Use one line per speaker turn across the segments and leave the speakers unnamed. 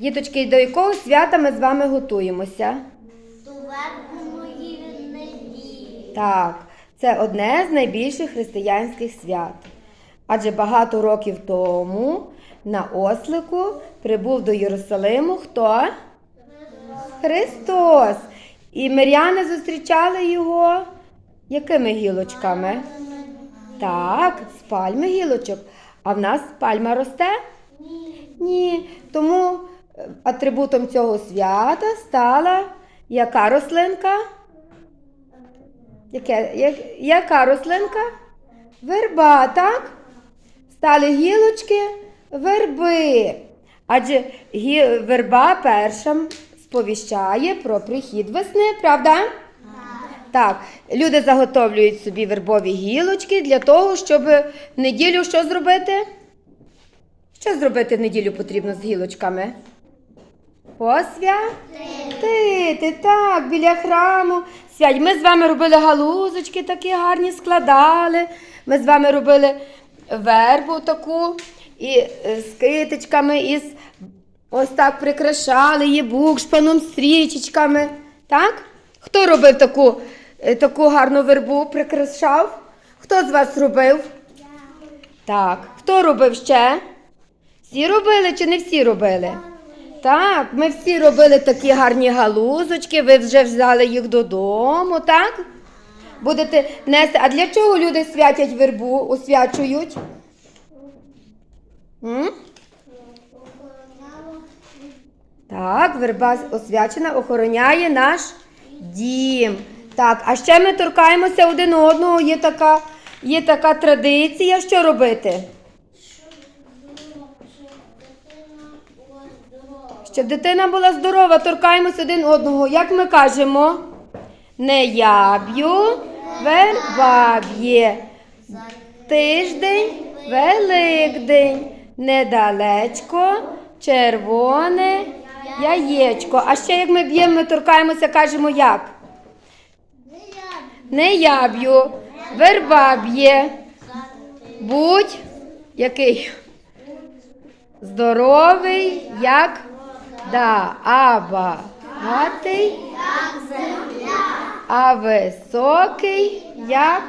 Діточки, до якого свята ми з вами готуємося?
До верховної неділі.
Так, це одне з найбільших християнських свят. Адже багато років тому на ослику прибув до Єрусалиму хто? Христос. І миряни зустрічали його якими гілочками? Так, з пальми гілочок. А в нас пальма росте? Ні. Тому е, атрибутом цього свята стала яка рослинка? Яке, як, яка рослинка? Верба, так? Стали гілочки верби. Адже гі, верба перша сповіщає про прихід весни, правда? Так, люди заготовлюють собі вербові гілочки для того, щоб в неділю що зробити? Що зробити в неділю потрібно з гілочками? Посвятити, так, біля храму. Свять. Ми з вами робили галузочки такі гарні, складали. Ми з вами робили вербу таку і е, з китичками, і з, ось так прикрашали її букшпаном, стрічечками. Так? Хто робив таку, е, таку гарну вербу, прикрашав? Хто з вас робив? Так. Хто робив ще? Всі робили чи не всі робили? Так, ми всі робили такі гарні галузочки, ви вже взяли їх додому, так? Будете нести. А для чого люди святять вербу, освячують? М? Так, верба освячена, охороняє наш дім. Так, а ще ми торкаємося один одного. Є така, є така традиція, що робити? Щоб дитина була здорова, торкаємось один одного. Як ми кажемо? Не я б'ю, верба б'є. Тиждень, великдень, недалечко, червоне яєчко. А ще як ми б'ємо, ми торкаємося, кажемо як? Не я б'ю, верба б'є. Будь який? Здоровий, як да, а багатий, а високий, як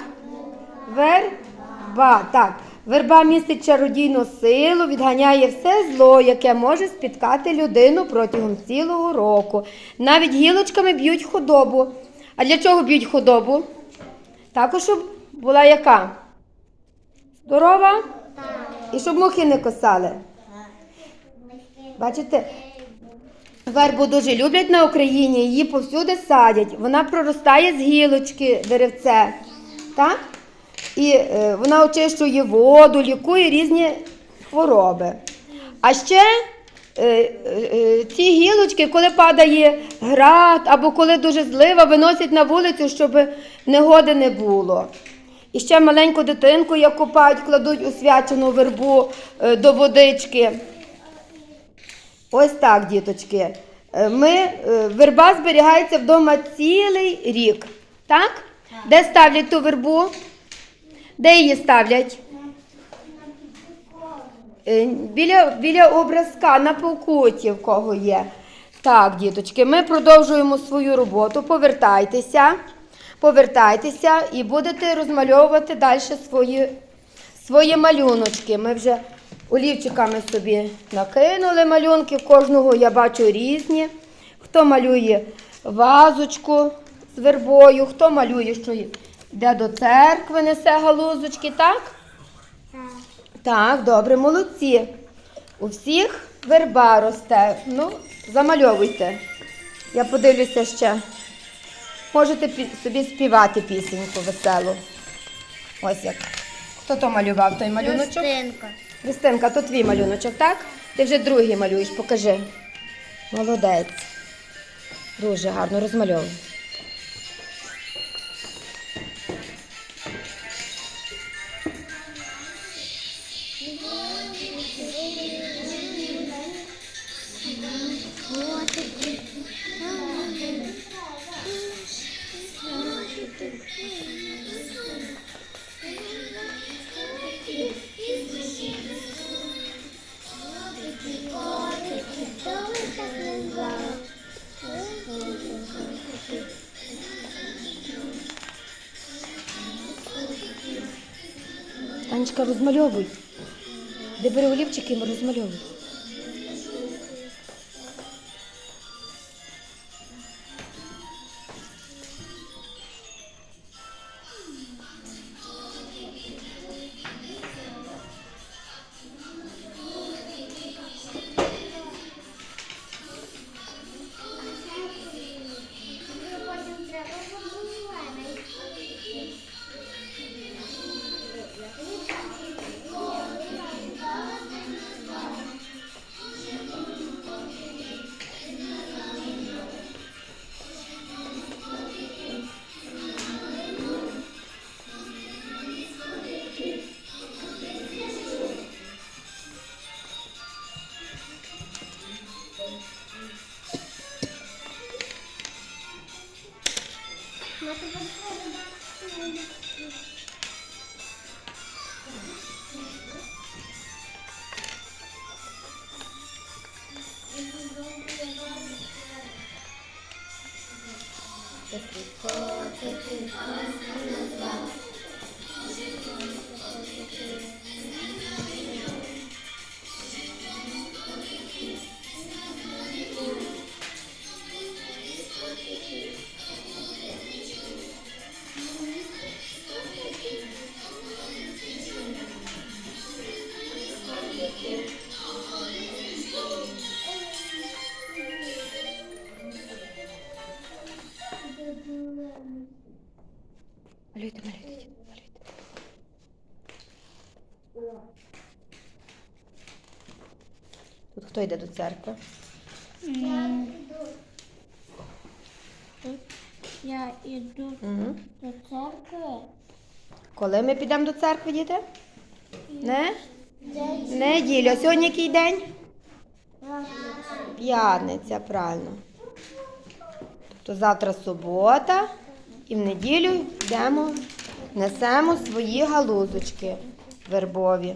верба. Так, верба містить чародійну силу, відганяє все зло, яке може спіткати людину протягом цілого року. Навіть гілочками б'ють худобу. А для чого б'ють худобу? Також, щоб була яка? Здорова? І щоб мухи не косали. Бачите, вербу дуже люблять на Україні, її повсюди садять. Вона проростає з гілочки деревце. Так? І е, вона очищує воду, лікує різні хвороби. А ще е, е, е, ці гілочки, коли падає град або коли дуже злива, виносять на вулицю, щоб негоди не було. І ще маленьку дитинку, як купають, кладуть у свячену вербу е, до водички. Ось так, діточки. Е, Ми, е, верба зберігається вдома цілий рік. Так? Де ставлять ту вербу? Де її ставлять? Е, Біля, біля образка на покуті в кого є. Так, діточки, ми продовжуємо свою роботу. Повертайтеся, повертайтеся і будете розмальовувати далі свої, свої малюночки. Ми вже олівчиками собі накинули малюнки. Кожного я бачу різні. Хто малює вазочку з вербою, хто малює, що йде до церкви, несе галузочки, так? Так, добре, молодці. У всіх верба росте. Ну, замальовуйте. Я подивлюся ще. Можете собі співати пісеньку веселу. Ось як. Хто то малював той малюночок?
Христинка.
Христинка, то твій малюночок, так? Ти вже другий малюєш, покажи. Молодець. Дуже гарно розмальовує. Thank you. Танечка, розмальовуй. Де бери олівчики, розмальовуй.
Thank you.
Малюйте, малюйте, малюйте. Тут хто йде до церкви?
Я йду
Угу.
до церкви.
Коли ми підемо до церкви, діти? Не? Неділя. Сьогодні який день? П'ятниця, правильно. Тобто завтра субота і в неділю йдемо, несемо свої галузочки вербові.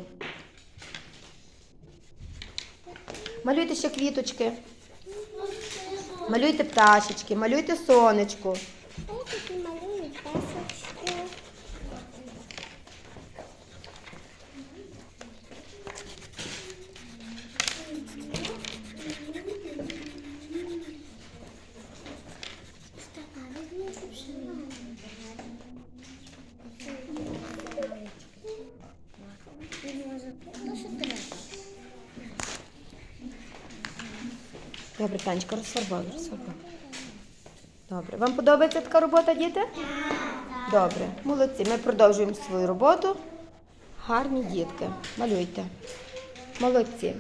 Малюйте ще квіточки, малюйте пташечки, малюйте сонечку.
Ось такі малюють пасочки.
Добре, Танечка, розфарбуй, розфарбуй. Добре. Вам подобається така робота, діти? Добре, молодці. Ми продовжуємо свою роботу. Гарні дітки. Малюйте. Молодці.